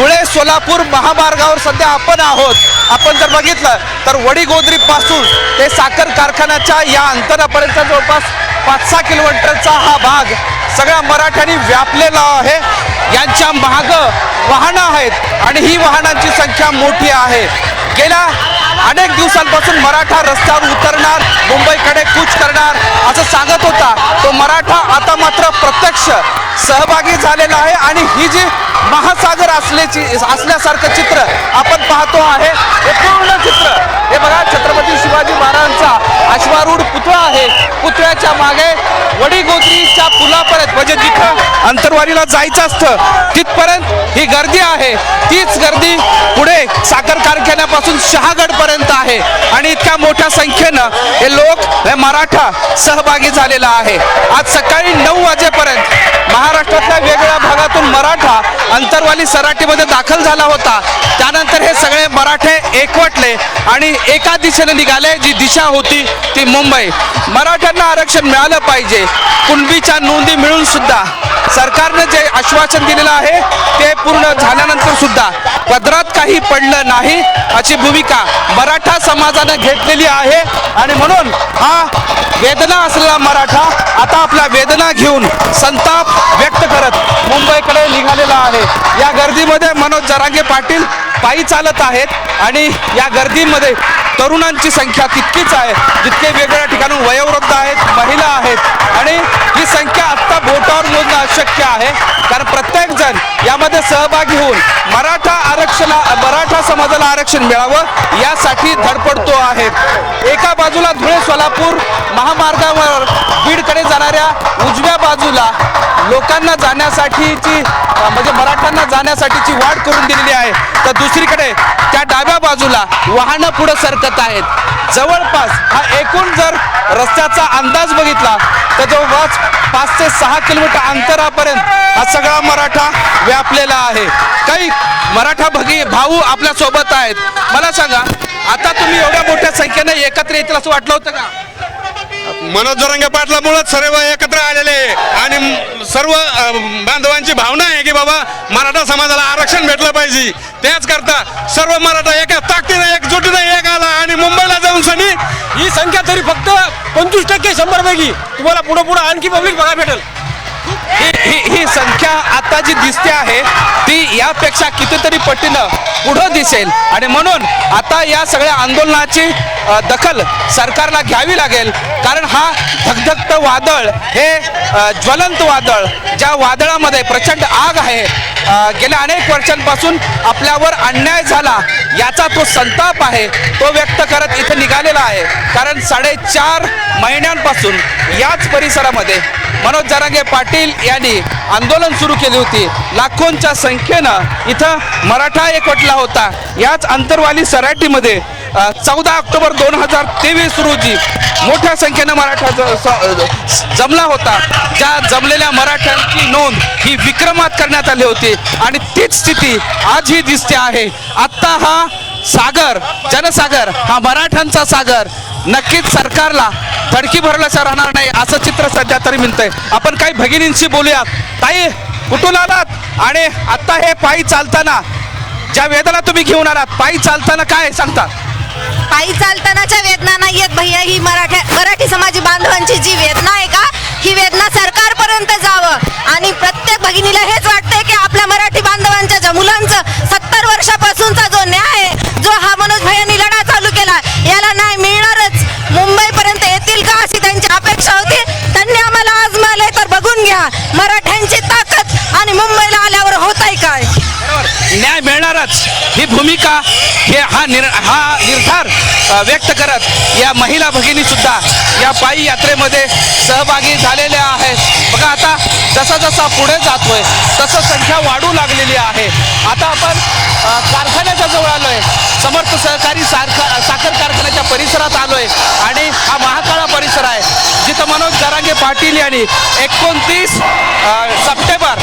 धुळे सोलापूर महामार्गावर सध्या आपण आहोत. आपण जर बघितलं तर वडीगोद्री पासून ते साखर कारखान्याच्या या अंतरापर्यंत जवळपास पाच सहा किलोमीटरचा हा भाग सगळ्या मराठ्यांनी व्यापलेला आहे. यांच्या महाग वाहनं आहेत आणि ही वाहनांची संख्या मोठी आहे. गेल्या अनेक दिवसांपासून मराठा रस्त्यावर उतरणार मुंबईकडे कूच करणार असं सांगत होता. तो मराठा आता मात्र प्रत्यक्ष सहभागी झालेला आहे आणि ही जी महासागर असल्याची असल्यासारखं चित्र आपण पाहतो आहे. हे पूर्ण चित्र. हे बघा छत्रपती शिवाजी महाराजांचा अश्वारूढ पुतळा आहे. पुतळ्याच्या मागे वडीगोद्रीच्या पुलापर्यंत म्हणजे जिथं अंतरवारीला जायचं असतं तिथपर्यंत ही गर्दी आहे. तीच गर्दी पुढे साखर कारखान्यापासून शहागड पर्यंत आहे. आणि इतक्या मोठ्या संख्येनं हे लोक हे मराठा सहभागी झालेला आहे. आज सकाळी नऊ वाजेपर्यंत महाराष्ट्रातल्या वेगवेगळ्या भागातून मराठा अंतरवाली सराटीमध्ये दाखल झाला होता. त्यानंतर हे सगळे मराठे एकवटले आणि एका दिशेने निघाले जी दिशा होती ती मुंबई. मराठ्यांना आरक्षण मिळालं पाहिजे. कुणबीच्या नोंदी मिळून सुद्धा सरकारनं जे आश्वासन दिलेलं आहे ते पूर्ण झाल्यानंतर सुद्धा पदरात काही पडलं नाही अशी भूमिका मराठा समाजानं घेतलेली आहे. आणि म्हणून हा वेदना असलेला मराठा आता आपल्या वेदना घेऊन संताप व्यक्त करत मुंबईकडे निघालेला आहे. या गर्दीमध्ये मनोज जरांगे पाटील पायी चालत आहेत आणि या गर्दीमध्ये तरुणांची संख्या तितकीच आहे जितके वेगवेगळ्या ठिकाणून वयोवृद्ध आहेत महिला आहेत. आणि शक्य आहे. कारण प्रत्येक जण यामध्ये सहभागी होऊन मराठा आरक्षणा मराठा समाजाला आरक्षण मिळावं यासाठी धडपडतो आहे. एका बाजूला धुळे सोलापूर महामार्गावर बीडकडे जाणाऱ्या उजव्या बाजूला लोकांना जाण्यासाठीची म्हणजे मराठ्यांना जाण्यासाठीची वाट करून दिलेली आहे. तर दुसरीकडे त्या डाव्या बाजूला वाहनं पुढे सरकत आहेत. जवळपास हा एकूण जर रस्त्याचा अंदाज बघितला तर जवळपास पाच ते सहा किलोमीटर अंतरापर्यंत हा सगळा मराठा व्यापलेला आहे. काही मराठा भगी भाऊ आपल्यासोबत आहेत. मला सांगा आता तुम्ही एवढ्या मोठ्या संख्येने एकत्र येतील असं वाटलं होतं का? मनोज जरांगे पाटलामुळेच सर्व एकत्र आलेले आहे. आणि सर्व बांधवांची भावना आहे की बाबा मराठा समाजाला आरक्षण भेटलं पाहिजे. त्याच करता सर्व मराठा एका ताकदीने एकजुटीने एक मुंबईला ही संख्या तरी फक्त पंचवीस टक्के शंभर पैकी तुम्हाला पुढे पुढे आणखी पब्लिक बघा भेटेल. ही ही ही संख्या आता जी दिसते आहे ती यापेक्षा कितीतरी पटीनं पुढं दिसेल. आणि म्हणून आता या सगळ्या आंदोलनाची दखल सरकारला घ्यावी लागेल. कारण हा धगधगत वादळ हे ज्वलंत वादळ ज्या वादळामध्ये प्रचंड आग आहे गेल्या अनेक वर्षांपासून आपल्यावर अन्याय झाला याचा तो संताप आहे तो व्यक्त करत इथं निघालेला आहे. कारण साडेचार महिन्यांपासून याच परिसरामध्ये मनोज जारांगे पाटील यांनी आंदोलन सुरू केली होती. लाखोंच्या संख्येनं इथं मराठा एकवटला होता. याच अंतरवाली सराटीमध्ये चौदा ऑक्टोबर दोन हजार तेवीस रोजी मोठ्या संख्येनं मराठा ज- स- जमला होता. ज्या जमलेल्या मराठ्यांची नोंद ही विक्रमात करण्यात आली होती. आणि तीच स्थिती आजही दिसते आहे. आत्ता हा सागर जनसागर हा मराठ्यांचा सागर. नक्कीच सरकारला फडकी भरल्याचं राहणार नाही असं चित्र सध्या तरी मिळतंय. आपण काही भगिनींशी बोलूयात. ताई कुठून आलात? आणि आता हे पायी चालताना ज्या वेदना तुम्ही घेऊन आलात पायी चालताना काय सांगता? पायी चालतानाच्या वेदना नाही आहेत भैया ही मराठा मराठी समाजी बांधवांची जी वेदना आहे का ही वेदना सरकारपर्यंत जावं. आणि प्रत्येक भगिनीला हे करणारच ही भूमिका हे हा निर हा निर्धार व्यक्त करत या महिला भगिनी सुद्धा या पायी यात्रेमध्ये सहभागी झालेल्या आहेत. बघा आता जसा जसा पुढे जातोय तसं संख्या वाढू लागलेली आहे. आता आपण कारखान्याच्या जवळ आलोय. समर्थ सहकारी सारखा साखर कारखान्याच्या परिसरात आलोय. आणि हा महाकाळा परिसर आहे जिथं मनोज जरांगे पाटील यांनी एकोणतीस सप्टेंबर